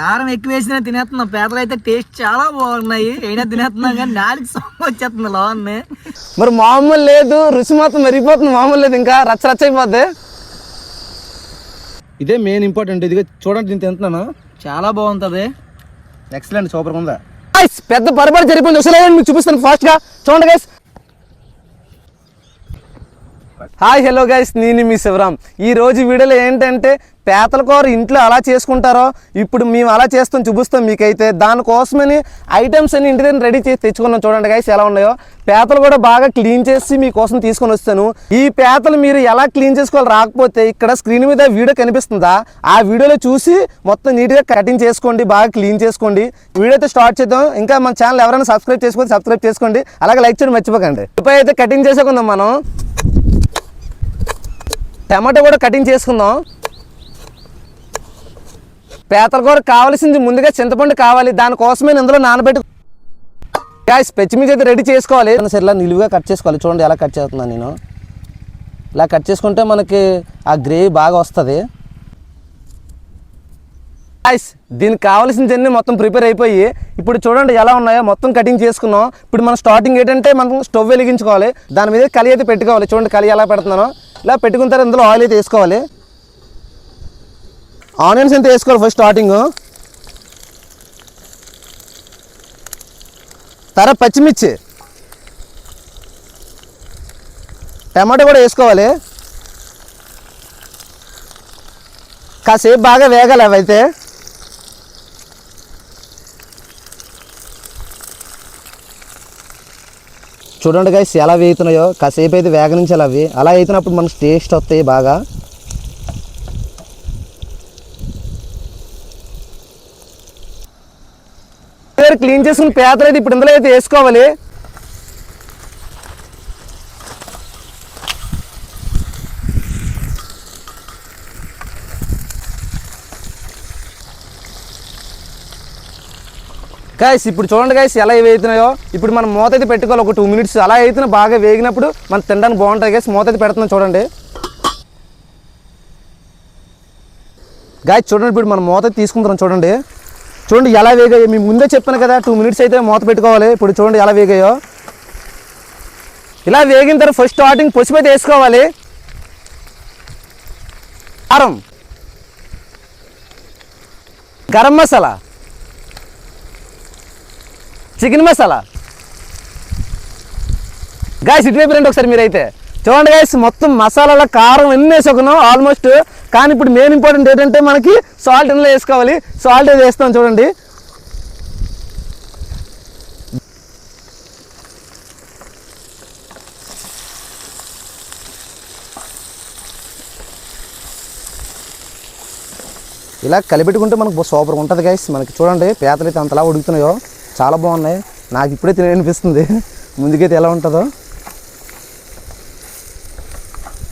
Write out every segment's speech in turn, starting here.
కారం ఎక్కువ వేసినా తినేస్తున్నాం. పేదలు అయితే టేస్ట్ చాలా బాగున్నాయి. అయినా తినేస్తున్నాం కానీ నాలుగు సొమ్ము వచ్చేస్తుంది లోన్ని. మరి మామూలు లేదు రుచి మాత్రం మెరిగిపోతుంది మామూలు లేదు ఇంకా రచ్చ రచ్చ అయిపోద్ది. ఇదే మెయిన్ ఇంపార్టెంట్ ఇది చూడండి నేను తింటున్నాను. చాలా బాగుంటది. ఎక్సలెంట్ సూపర్ ఉందా. పెద్ద పొరపాటు మీకు చూపిస్తాను ఫాస్ట్గా. చూడండి గైస్ హాయ్ హలో గైస్ నేను మీ శివరామ్. ఈ రోజు వీడియోలో ఏంటంటే పేతల కూర ఇంట్లో అలా చేసుకుంటారో ఇప్పుడు మేము అలా చేస్తాం చూపిస్తాం మీకైతే. దానికోసమని ఐటమ్స్ అన్ని ఇంటి దగ్గర రెడీ చేసి తెచ్చుకున్నాం. చూడండి గైస్ ఎలా ఉన్నాయో. పేతలు కూడా బాగా క్లీన్ చేసి మీకోసం తీసుకొని వస్తాను. ఈ పేతలు మీరు ఎలా క్లీన్ చేసుకోవాలి రాకపోతే ఇక్కడ స్క్రీన్ మీద వీడియో కనిపిస్తుందా? ఆ వీడియోలో చూసి మొత్తం నీట్గా కటింగ్ చేసుకోండి బాగా క్లీన్ చేసుకోండి. వీడియో అయితే స్టార్ట్ చేద్దాం. ఇంకా మన ఛానల్ ఎవరైనా సబ్స్క్రైబ్ చేసుకోండి సబ్స్క్రైబ్ చేసుకోండి. అలాగే లైక్ చేయడం మర్చిపోకండి. ఇప్పుడు అయితే కటింగ్ చేసేకుందాం మనం. టమాటో కూడా కటింగ్ చేసుకుందాం. పేతలకూర కావాల్సింది ముందుగా చింతపండు కావాలి. దానికోసమే ఇందులో నానబెట్టు గాయస్ పచ్చిమిర్చి అయితే రెడీ చేసుకోవాలి. సరే ఇలా నిలువుగా కట్ చేసుకోవాలి. చూడండి ఎలా కట్ చేస్తున్నాను నేను. ఇలా కట్ చేసుకుంటే మనకి ఆ గ్రేవీ బాగా వస్తుంది. గాయస్ దీనికి కావాల్సిందన్నీ మొత్తం ప్రిపేర్ అయిపోయి ఇప్పుడు చూడండి ఎలా ఉన్నాయో. మొత్తం కటింగ్ చేసుకున్నాం. ఇప్పుడు మనం స్టార్టింగ్ ఏంటంటే మనం స్టవ్ వెలిగించుకోవాలి. దాని మీద కలి అయితే పెట్టుకోవాలి. చూడండి కలి ఎలా పెడుతున్నానో. ఇలా పెట్టుకున్న తర్వాత ఇందులో ఆయిల్ అయితే వేసుకోవాలి. ఆనియన్స్ ఎంత వేసుకోవాలి ఫస్ట్ స్టార్టింగ్ తర్వాత పచ్చిమిర్చి. టమాటో కూడా వేసుకోవాలి. కాసేపు బాగా వేగాలి అవైతే చూడండి గైస్ ఎలా వేగుతున్నాయో. కాసేపు అయితే వేగనించాలి అవి అలా వేగినప్పుడు మనకు టేస్ట్ వస్తాయి బాగా. క్లీన్ చేసుకుని పేదలు అయితే ఇప్పుడు ఇందులో అయితే వేసుకోవాలి. గాయస్ ఇప్పుడు చూడండి గాయస్ ఎలా వేగుతున్నాయో. ఇప్పుడు మనం మూత అయితే పెట్టుకోవాలి ఒక టూ మినిట్స్ అలా అయితే బాగా వేగినప్పుడు మనం తినడానికి బాగుంటుంది గాయస్ మూత అయితే పెడుతున్నాం చూడండి. గాయస్ చూడండి ఇప్పుడు మనం మూత తీసుకుంటున్నాం చూడండి. చూడండి ఎలా వేగాయో. మేము ముందే చెప్పాను కదా టూ మినిట్స్ అయితే మూత పెట్టుకోవాలి. ఇప్పుడు చూడండి ఎలా వేగాయో. ఇలా వేగిన తర్వాత ఫస్ట్ స్టార్టింగ్ పసుపు అయితే వేసుకోవాలి. కారం గరం మసాలా చికెన్ మసాలా. గాయస్ ఇటువైపు రండి ఒకసారి మీరైతే. చూడండి గాయస్ మొత్తం మసాలాల కారం అన్నీ వేసుకున్నాం? ఆల్మోస్ట్ కానీ ఇప్పుడు మెయిన్ ఇంపార్టెంట్ ఏంటంటే మనకి సాల్ట్ ఇందులో వేసుకోవాలి. సాల్ట్ అయితే వేస్తాం చూడండి. ఇలా కలిపెట్టుకుంటే మనకు సూపర్గా ఉంటుంది గైస్ మనకి చూడండి పేతలు అయితే అంతలా ఉడుకుతున్నాయో. చాలా బాగున్నాయి. నాకు ఇప్పుడే తినాలనిపిస్తుంది. ముందుకైతే ఎలా ఉంటుందో.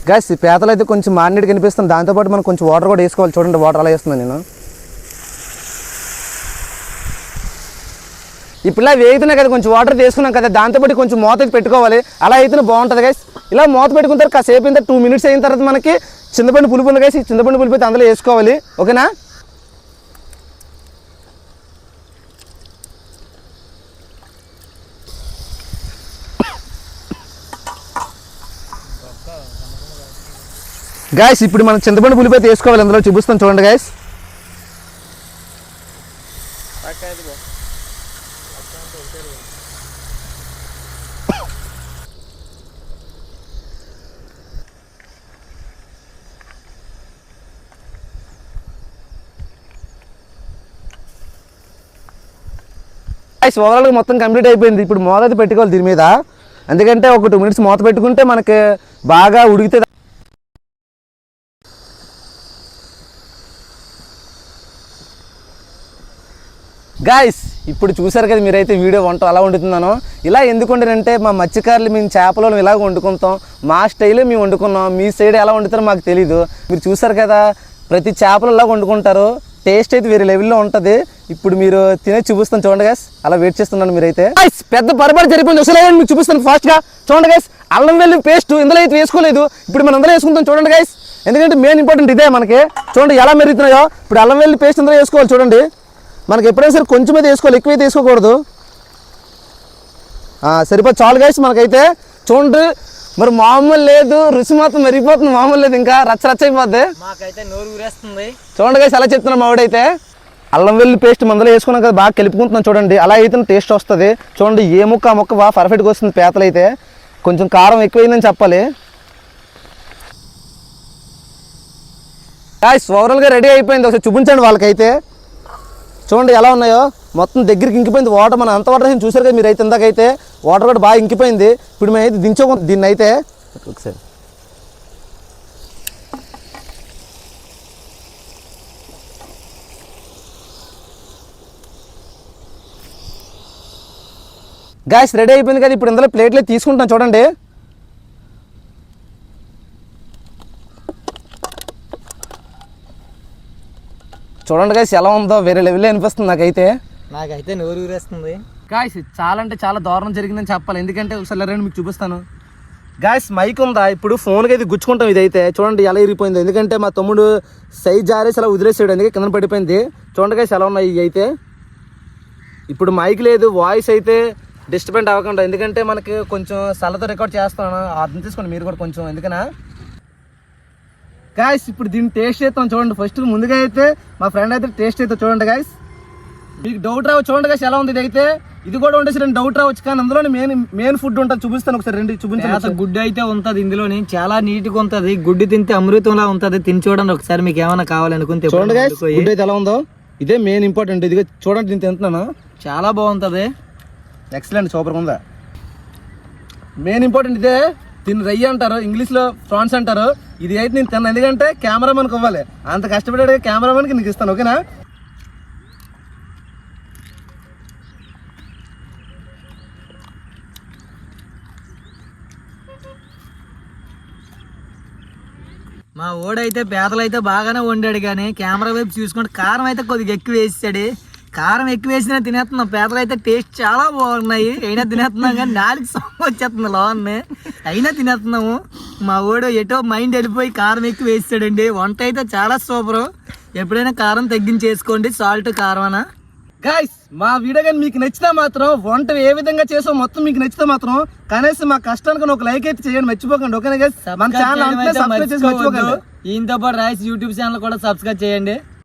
గైస్ ఈ పేతలు అయితే కొంచెం మారినట్టు కనిపిస్తుంది. దాంతోపాటు మనం కొంచెం వాటర్ కూడా వేసుకోవాలి. చూడండి వాటర్ అలా వేస్తున్నాను నేను. ఇప్పుడు ఇలా వేగుతున్నాయి కదా కొంచెం వాటర్ తీసుకున్నాం కదా దాంతోపాటు కొంచెం మూత పెట్టుకోవాలి. అలా అయితే బాగుంటుంది గైస్ ఇలా మూత పెట్టుకున్న తర్వాత కాసేపు అయిన టూ మినిట్స్ అయిన తర్వాత మనకి చింతపండు పులుపు ఉంది గైస్ ఈ చింతపండు పులుపు అయితే అందులో వేసుకోవాలి. ఓకేనా? గాయస్ ఇప్పుడు మనం చింతపండు పులిపోతే వేసుకోవాలి అందులో చూపిస్తాం చూడండి గాయస్ గాయస్ ఓవరాల్గా మొత్తం కంప్లీట్ అయిపోయింది. ఇప్పుడు మూత పెట్టుకోవాలి దీని మీద. ఎందుకంటే ఒక టూ మినిట్స్ మూత పెట్టుకుంటే మనకి బాగా ఉడికితే గాయస్ ఇప్పుడు చూసారు కదా మీరైతే వీడియో వంట అలా వండుతున్నాను. ఇలా ఎందుకు వండినంటే మా మత్స్యకారులు మేము చేపలను ఇలా వండుకుంటాం. మా స్టైలే మేము వండుకున్నాం. మీ సైడ్ ఎలా వండుతారో మాకు తెలీదు. మీరు చూసారు కదా ప్రతి చేపలు ఇలా వండుకుంటారు. టేస్ట్ అయితే వేరే లెవెల్లో ఉంటుంది. ఇప్పుడు మీరు తినే చూపిస్తాను చూడండి గైస్ అలా వెయిట్ చేస్తున్నాను మీరైతే. పెద్ద పొరపాటు జరిపోయింది అసలు మీకు చూపిస్తాను ఫాస్ట్గా చూడండి గైస్ అల్లం వెల్లి పేస్ట్ ఇందులో అయితే వేసుకోలేదు. ఇప్పుడు మనం అందులో వేసుకుంటాం చూడండి గైస్ ఎందుకంటే మెయిన్ ఇంపార్టెంట్ ఇదే మనకి. చూడండి ఎలా మెరుగుతున్నాయో. ఇప్పుడు అల్లం వెల్లి పేస్ట్ ఇందులో వేసుకోవాలి చూడండి. మనకి ఎప్పుడైనా సరే కొంచెం అయితే వేసుకోవాలి ఎక్కువ తీసుకోకూడదు వేసుకోకూడదు. సరిపోదు. చాలు గైస్ మనకైతే. చూడండి మరి మామూలు లేదు రుచి మాత్రం మరిగిపోతుంది మామూలు లేదు ఇంకా రచ్చ రచ్చ అయిపోద్ది. మాకైతే నోరు ఊరేస్తుంది. చూడండి అలా చెప్తున్నా మావిడైతే అల్లం వెల్లి పేస్ట్ మందులో వేసుకున్నాం కదా బాగా కలుపుకుంటున్నాం చూడండి. అలా అయితే టేస్ట్ వస్తుంది. చూడండి ఏ ముక్క ఆ ముక్క బాగా పర్ఫెక్ట్గా వస్తుంది పేతలు అయితే. కొంచెం కారం ఎక్కువైందని చెప్పాలి. గాయస్ ఓవరాల్గా రెడీ అయిపోయింది. ఒకసారి చూపించండి వాళ్ళకైతే. చూడండి ఎలా ఉన్నాయో. మొత్తం దగ్గరికి ఇంకిపోయింది. వాటర్ మనం అంత వాటర్ చూసారు కదా మీరు అయితే ఇందాకైతే. వాటర్ కూడా బాగా ఇంకిపోయింది. ఇప్పుడు మేము అయితే దించో దీన్ని అయితే ఒకసారి. గాయస్ రెడీ అయిపోయింది కదా? ఇప్పుడు ఇందులో ప్లేట్లో తీసుకుంటాం చూడండి. చూడండి గాయస్ ఎలా ఉందో వేరే లెవెల్ అనిపిస్తుంది నాకైతే. నాకైతే నోరు ఊరేస్తుంది. గాయస్ చాలా అంటే చాలా దారుణం జరిగిందని చెప్పాలి. ఎందుకంటే ఒకసారి రండి మీకు చూపిస్తాను. గాయస్ మైక్ ఉందా? ఇప్పుడు ఫోన్కి అయితే గుచ్చుకుంటాం ఇదైతే. చూడండి ఎలా ఇరిగిపోయింది. ఎందుకంటే మా తమ్ముడు సైజ్ జారేసి అలా వదిలేసాడు. అందుకే కింద పడిపోయింది. చూడండి గాయస్ ఎలా ఉన్నాయి ఇవి అయితే ఇప్పుడు మైక్ లేదు వాయిస్ అయితే డిస్టర్బెంట్ అవ్వకుండా. ఎందుకంటే మనకి కొంచెం సలతో రికార్డ్ చేస్తాను అర్థం తీసుకోండి మీరు కూడా కొంచెం. ఎందుకనా గాయస్ ఇప్పుడు దీన్ని టేస్ట్ చేస్తాం. చూడండి ఫస్ట్ ముందుగా అయితే మా ఫ్రెండ్ అయితే టేస్ట్ అయితే చూడండి గాయస్ మీకు డౌట్ రావచ్చు చూడండి గాయస్ ఎలా ఉంది ఇది అయితే ఇది కూడా ఉండేసి రెండు డౌట్ రావచ్చు కానీ అందులో మెయిన్ మెయిన్ ఫుడ్ ఉంటుంది. చూపిస్తాను ఒకసారి రెండు చూపించాను గుడ్డు అయితే ఉంటది ఇందులోని. చాలా నీట్గా ఉంటది. గుడ్డు తింటే అమృతంలా ఉంటది. తిని చూడండి ఒకసారి మీకు ఏమైనా కావాలనుకుంటే చూడండి అయితే ఎలా ఉందో. ఇదే మెయిన్ ఇంపార్టెంట్ ఇది చూడండి నేను తింటున్నాను. చాలా బాగుంటది. ఎక్సలెంట్ సూపర్ ఉందా? మెయిన్ ఇంపార్టెంట్ ఇదే. దీన్ని రయ్యి అంటారు ఇంగ్లీష్లో ఫ్రాన్స్ అంటారు. ఇది అయితే నేను తిన్నాను. ఎందుకంటే కెమెరామెన్కి ఇవ్వాలి. అంత కష్టపడే కెమెరామెన్కి నీకు ఇస్తాను ఓకేనా మా ఓడైతే పేదలు అయితే బాగానే వండాడు కానీ కెమెరా వైపు చూసుకుంటే కారం అయితే కొద్దిగా ఎక్కువ వేసాడు కారం ఎక్కువ వేసినా తినేస్తున్నాం. పేదలు అయితే టేస్ట్ చాలా బాగున్నాయి. అయినా తినేస్తున్నాం కానీ నాలుగు సొమ్ము వచ్చేస్తుంది లోన్ని. అయినా తినేస్తున్నాము. మా ఓడు ఎటో మైండ్ వెళ్ళిపోయి కారం ఎక్కువ వేసాడండి. వంట అయితే చాలా సూపరు. ఎప్పుడైనా కారం తగ్గించేసుకోండి. సాల్ట్ కారం గాయస్ మా వీడియో కానీ మీకు నచ్చితే మాత్రం వంట ఏ విధంగా చేసో మొత్తం మీకు నచ్చితే మాత్రం కనీసం మా కష్టానికి ఒక లైక్ అయితే చేయండి మర్చిపోకండి ఓకేనా మన ఛానల్ సబ్స్క్రైబ్ చేసి మర్చిపోకండి. ఈయనతో పాటు రైస్ యూట్యూబ్ ఛానల్ కూడా సబ్స్క్రైబ్ చేయండి.